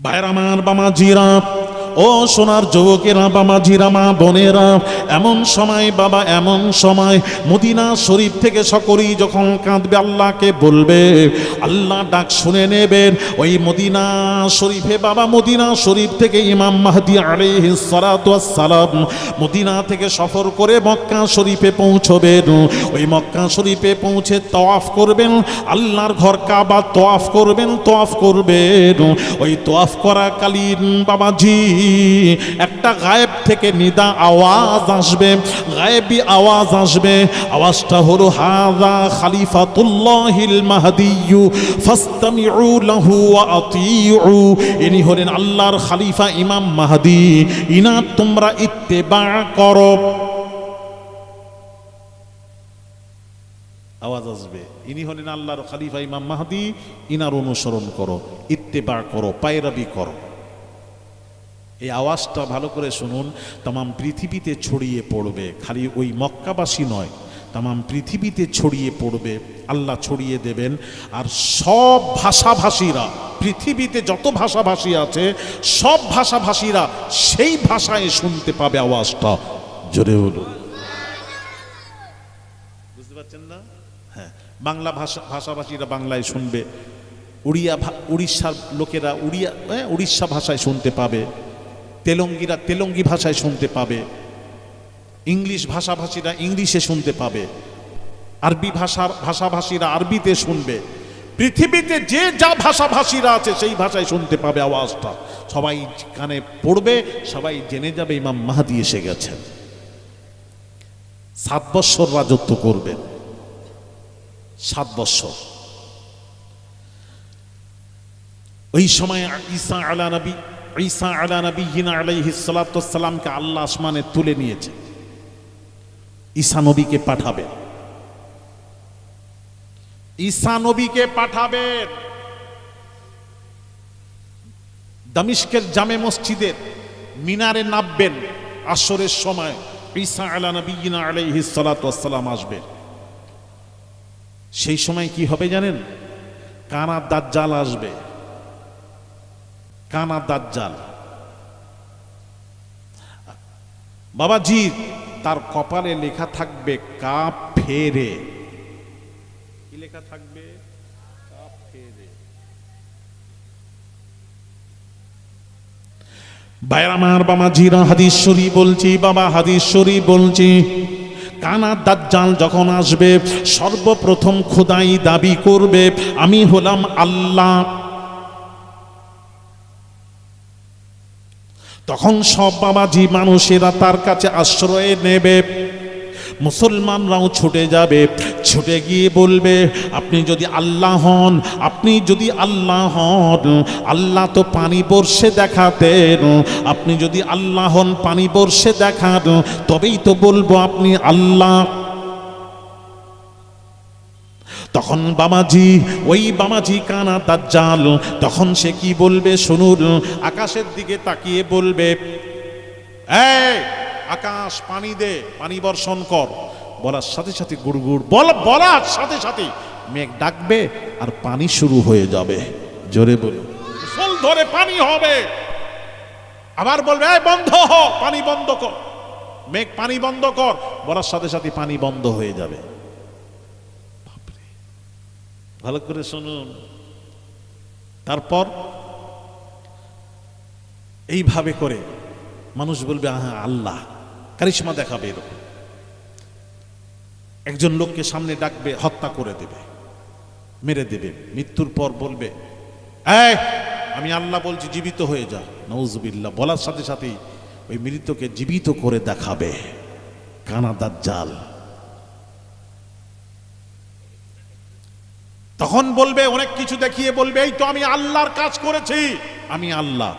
ভাইয়ের আমার বামা জিরা ও সোনার যুবকেরা বাবা জিরা মা বোনেরা, এমন সময় বাবা, এমন সময় মদিনা শরীফ থেকে সকলেই যখন কাঁদবে, আল্লাহকে বলবে, আল্লাহ ডাক শুনে নেবেন, ওই মদিনা শরীফে বাবা, মদিনা শরীফ থেকে ইমাম মাহদি ওয়াস সালাম মদিনা থেকে সফর করে মক্কা শরীফে পৌঁছবেন। ওই মক্কা শরীফে পৌঁছে তওয়াফ করবেন, আল্লাহর ঘর কাবা তওয়াফ করবেন তওয়াফ করবেন। ওই তওয়াফ করা কালীন বাবাজি একটা গায়েব থেকে নিদা আওয়াজ আসবে, গায়েবী আওয়াজ আসবে। আওয়াজটা হলো, হাযা খালিফাতুল্লাহিল মাহদিয়্যু ফাসতামিউ লাহু ওয়া আতিউ। ইনি হলেন আল্লাহর খালিফা ইমাম মাহদি। ইনার তোমরা ইত্তেবা করো। আওয়াজ আসবে। ইনি হলেন আল্লাহর খালিফা ইমাম মাহদি। ইনার অনুসরণ করো, ইত্তেবা করো, পায়রাবি করো। এই আওয়াজটা ভালো করে শুনুন। তাম পৃথিবীতে ছড়িয়ে পড়বে। খালি ওই মক্কাবাসী নয় তাম পৃথিবীতে ছড়িয়ে পড়বে। আল্লাহ ছড়িয়ে দেবেন। আর সব ভাষাভাষীরা পৃথিবীতে যত ভাষাভাষী আছে সব ভাষাভাষীরা সেই ভাষায় শুনতে পাবে আওয়াজটা। জোরে হলো বুঝতে পারছেন না? হ্যাঁ বাংলা ভাষা ভাষাভাষীরা বাংলায় শুনবে। উড়িয়া উড়িষ্যার লোকেরা উড়িয়া হ্যাঁ, উড়িষ্যা ভাষায় শুনতে পাবে। তেলঙ্গিরা তেলঙ্গি ভাষায় শুনতে পাবে। ইংলিশ ভাষাভাষীরা ইংলিশে শুনতে পাবে। আরবি ভাষার ভাষাভাষীরা আরবিতে শুনবে। পৃথিবীতে যে যা ভাষাভাষীরা আছে সেই ভাষায় শুনতে পাবে আওয়াজটা। সবাই কানে পড়বে, সবাই জেনে যাবে ইমাম মাহাদি এসে গেছেন। সাত বৎসর রাজত্ব করবেন সাত বৎসর ওই সময় ঈসা আলা নবী ঈসা আলা নবী হিনা আলাইহি সালাতামকে আল্লাহ আসমানে তুলে নিয়েছে। ঈসা নবীকে পাঠাবেন ঈসা নবীকে পাঠাবেন দামিশকের জামে মসজিদের মিনারে নামবেন। আসরের সময় ঈসা আলা নবীনা আলাইহি সালাতাম আসবে। সেই সময় কি হবে জানেন? কানা দাজ্জাল আসবে। কানা দাজ্জাল। বাবাজি, তার কপালে লেখা থাকবে কাপ ফেরে। কি লেখা থাকবে? আমার বাবা জিরা বলছি, বাবা হাদিশ্বরী বলছি, কানা দাজ্জাল যখন আসবে, সর্বপ্রথম খোদাই দাবি করবে, আমি হলাম আল্লাহ। তখন সব বাবাজি মানুষেরা তার কাছে আশ্রয় নেবে। মুসলমানরাও ছুটে যাবে, ছুটে গিয়ে বলবে, আপনি যদি আল্লাহ হন, আপনি যদি আল্লাহ হন, আল্লাহ তো পানি বর্ষে দেখাতেন। আপনি যদি আল্লাহ হন, পানি বর্ষে দেখান, তবেই তো বলব আপনি আল্লাহ। তখন বাবাজি ওই বাবাজি কানা দাজ্জাল, তখন সে কি বলবে শুনুন, আকাশের দিকে তাকিয়ে বলবে আকাশ, পানি দে, পানি বর্ষণ কর। বলার সাথে সাথে গুড়গুড়, বল, বলার সাথে সাথে। মেঘ ডাকবে আর পানি শুরু হয়ে যাবে। জোরে বলুন ধরে পানি হবে। আবার বলবে বন্ধ হ, পানি বন্ধ কর। মেঘ, পানি বন্ধ কর। বলার সাথে সাথে পানি বন্ধ হয়ে যাবে। ভালো করে শুনুন। তারপর এইভাবে করে মানুষ বলবে হ্যাঁ আল্লাহ, কারিশমা দেখাবে এরকম। একজন লোককে সামনে ডাকবে, হত্যা করে দেবে, মেরে দেবে, মৃত্যুর পর বলবে আমি আল্লাহ বলছি, জীবিত হয়ে যা। নওজুবিল্লাহ বলার সাথে সাথেই ওই মৃতকে জীবিত করে দেখাবে। কানাদার জাল তখন বলবে, অনেক কিছু দেখিয়ে বলবে, এই তো আমি আল্লাহর কাজ করেছি। আমি আল্লাহ।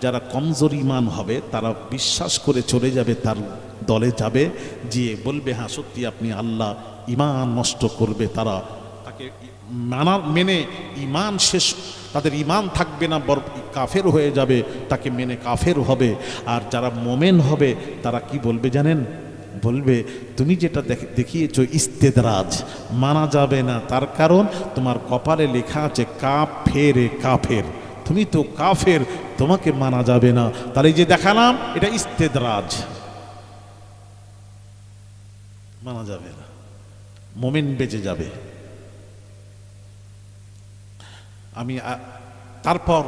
যারা কমজোর ইমান হবে, তারা বিশ্বাস করে চলে যাবে, তার দলে যাবে যে বলবে হ্যাঁ সত্যি আপনি আল্লাহ, ইমান নষ্ট করবে তারা। তাকে মানা মেনে ইমান শেষ, তাদের ইমান থাকবে না, বর, কাফের হয়ে যাবে, তাকে মেনে কাফের হবে। আর যারা মোমেন হবে, তারা কি বলবে জানেন? বলবে, তুমি যেটা দেখিয়েছ ইস্তেদরাজ, মানা যাবে না। তার কারণ তোমার কপালে লেখা আছে কাপ ফেরে কাফের। তুমি তো কাফের, তোমাকে মানা যাবে না। এই যে দেখালাম, এটা ইস্তেদরাজ। মানা যাবে না। মোমেন বেঁচে যাবে। আমি তারপর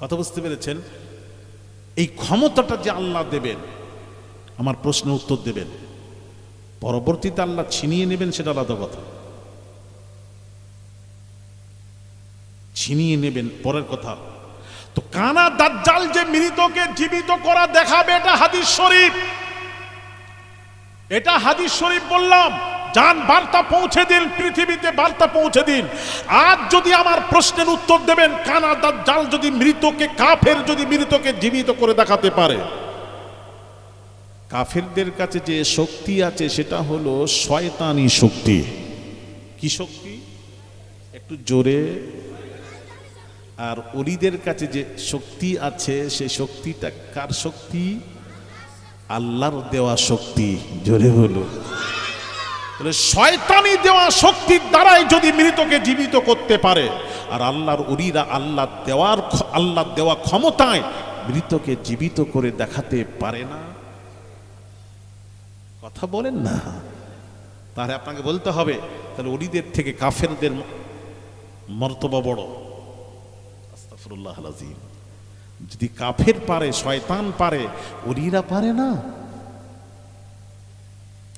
কথা বুঝতে পেরেছেন? এই ক্ষমতাটা যে আল্লাহ দেবেন আমার প্রশ্নের উত্তর দেবেন। পরবর্তীতে আল্লাহ ছিনিয়ে নেবেন সেটা আলাদা কথা। ছিনিয়ে নেবেন পরের কথা। তো কানা দাজ্জাল যে মৃতকে জীবিত করা দেখাবে, এটা হাদিস শরীফ। এটা হাদিস শরীফ বললাম, যান বার্তা পৌঁছে দিন, পৃথিবীতে বার্তা পৌঁছে দিন। আজ যদি আমার প্রশ্নের উত্তর দেবেন, কানা দাজ্জাল যদি মৃতকে, কাফের যদি মৃতকে জীবিত করে দেখাতে পারে কাফেরদের কাছে যে শক্তি আছে, সেটা হলো শয়তানি শক্তি। কি শক্তি? একটু জোরে। আর অলিদের কাছে যে শক্তি আছে, সে শক্তিটা কার শক্তি? আল্লাহর দেওয়া শক্তি। জোরে হলো শয়তানি দেওয়া শক্তির দ্বারাই যদি মৃতকে জীবিত করতে পারে, আর আল্লাহর উরিরা আল্লাহ দেওয়ার আল্লাহ দেওয়া ক্ষমতায় মৃতকে জীবিত করে দেখাতে পারে না কথা বলেন না। তাহলে আপনাকে বলতে হবে, তাহলে অলিদের থেকে কাফেরদের মর্তবা বড়। যদি কাফের পারে, শয়তান পারে অলিরা পারে না?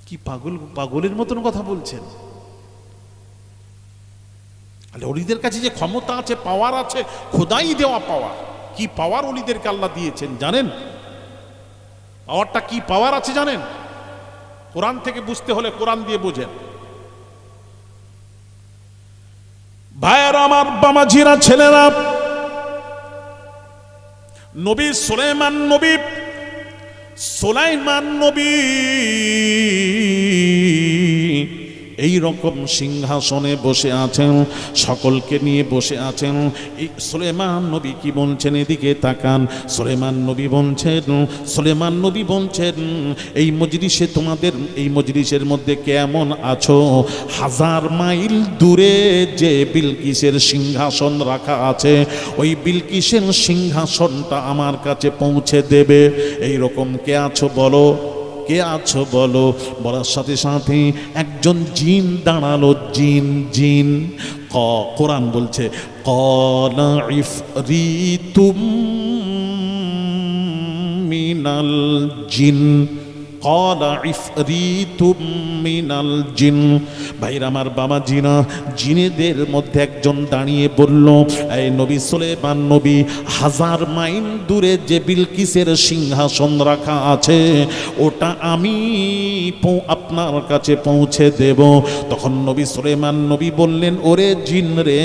কি পাগল, পাগলের মতন কথা বলছেন? তাহলে অলিদের কাছে যে ক্ষমতা আছে, পাওয়ার আছে, খোদাই দেওয়া পাওয়ার। কি পাওয়ার অলিদেরকে আল্লাহ দিয়েছেন জানেন? পাওয়ারটা কি পাওয়ার আছে জানেন? কোরআন থেকে বুঝতে হলে কোরআন দিয়ে বুঝেন। ভাইয়ের, আমার বামাঝিরা ছেলেরা, নবী সুলাইমান নবী সুলাইমান নবী। এই রকম সিংহাসনে বসে আছেন, সকলকে নিয়ে বসে আছেন। সুলেমান নবী কি বলছেন এদিকে তাকান? সুলেমান নবী বলছেন, সুলেমান নবী বলছেন, এই মজলিসে তোমাদের, এই মজলিসের মধ্যে কেমন আছো? হাজার মাইল দূরে যে বিলকিসের সিংহাসন রাখা আছে, ওই বিলকিসের সিংহাসনটা আমার কাছে পৌঁছে দেবে। এই রকম কে আছো বলো? কে আছো বলো? বলার সাথে সাথে একজন জিন দাঁড়াল। জিন জিন। ক, কোরআন বলছে ইফরিতুম মিনাল জিন। কলা ইফরিতুম মিনাল জিন ভাইরা আমার বাবা জিনা, জিনেদের মধ্যে একজন দাঁড়িয়ে বলল, এই নবী সুলেমান নবী, হাজার মাইল দূরে যে বিলকিসের সিংহাসন রাখা আছে, ওটা আমি আপনার কাছে পৌঁছে দেব। তখন নবী সুলেমান নবী বললেন, ওরে জিন রে,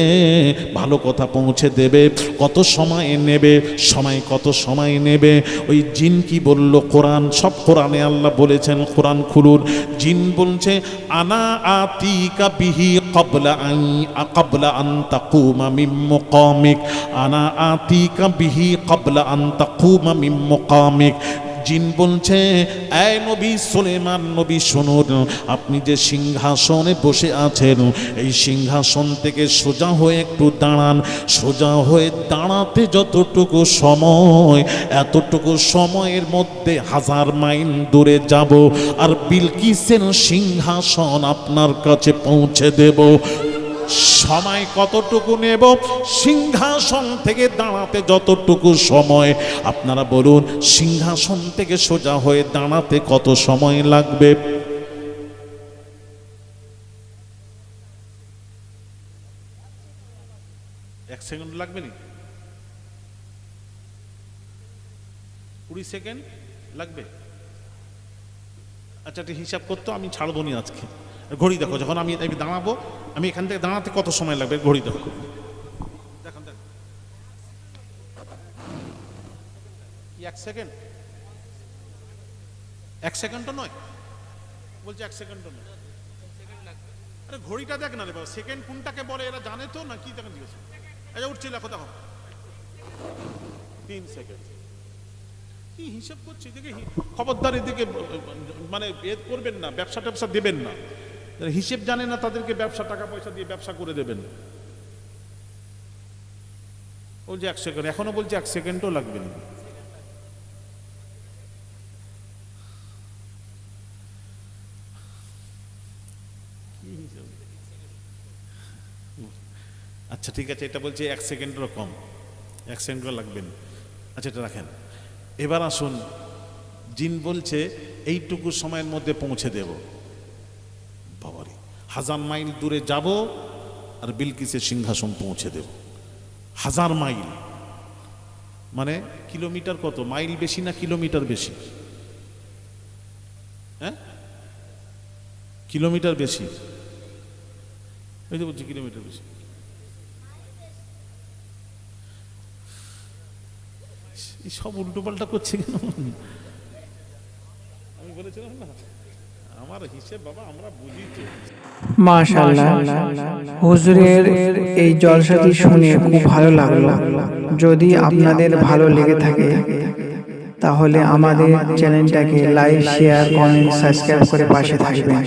ভালো কথা পৌঁছে দেবে, কত সময় নেবে, সময় কত সময় নেবে? ওই জিন কি বলল, কোরআন, সব কোরআনে আল্লাহ বলেছেন, কোরআন খুলুন। জিন বলছে, আনা আতিকা বিহি কবলা আই কবলা আনতা কুমা মিম্ম কমিক আনা আতিকা বিহি কবলা আনতা কুমা মিম্ম মুকামিক। জিন বলছে, এই নবী সুলেমান, নবী শুনুন, আপনি যে সিংহাসনে বসে আছেন, এই সিংহাসন থেকে সোজা হয়ে একটু দাঁড়ান। সোজা হয়ে দাঁড়াতে যতটুকু সময়, এতটুকু সময়ের মধ্যে হাজার মাইল দূরে যাব আর বিলকিসের সিংহাসন আপনার কাছে পৌঁছে দেব। সময় কতটুকু নেব? সিংহাসন থেকে দাঁড়াতে যতটুকু সময়? আপনারা বলুন, সিংহাসন থেকে সোজা হয়ে দাঁড়াতে কত সময় লাগবে? এক সেকেন্ড লাগবে নি? কুড়ি সেকেন্ড লাগবে? আচ্ছা একটা হিসাব করতো, আমি ছাড়বো নি আজকে। ঘড়ি দেখো, যখন আমি দাঁড়াবো, আমি এখান থেকে দাঁড়াতে কত সময় লাগবে? ঘড়ি দেখো। এক সেকেন্ড? এক সেকেন্ডও নয়? বলছি এক সেকেন্ডও নয়। আরে ঘড়িটা দেখ না রে বাবা, সেকেন্ড কোনটাকে বলে এরা জানে তো না কি দেখেন জিজ্ঞেস আচ্ছা উঠছি দেখো দেখো। তিন সেকেন্ড। কি হিসাব করছি? হি- খবরদার এদিকে মানে এ করবেন না ব্যবসা ট্যাবসা দেবেন না। যারা হিসেব জানে না তাদেরকে ব্যবসা, টাকা পয়সা দিয়ে ব্যবসা করে দেবেন। যে এক সেকেন্ড, এখনও বলছে এক সেকেন্ডও লাগবে না। আচ্ছা ঠিক আছে, এটা বলছে এক সেকেন্ডেরও কম। এক সেকেন্ডও লাগবে না। আচ্ছা এটা রাখেন। এবার আসুন, জিন বলছে, এইটুকু সময়ের মধ্যে পৌঁছে দেব। হাজার মাইল দূরে যাব আর বিলকিসের সিংহাসন পৌঁছে দেব। হাজার মাইল। মানে কিলোমিটার কত? মাইল বেশি না কিলোমিটার বেশি? হ্যাঁ? কিলোমিটার বেশি। ওই তো বলছি কিলোমিটার বেশি। এই সব উল্টো পাল্টা করছে কেন? আমি বলেছিলাম না। আমার হিসেব বাবা আমরা বুঝি তো। মাশাআল্লাহ। হুজুরের এই জলসাটি শুনে খুব ভালো লাগল। যদি আপনাদের ভালো লেগে থাকে তাহলে আমাদের চ্যানেলটাকে লাইক শেয়ার কমেন্ট সাবস্ক্রাইব করে পাশে থাকবেন।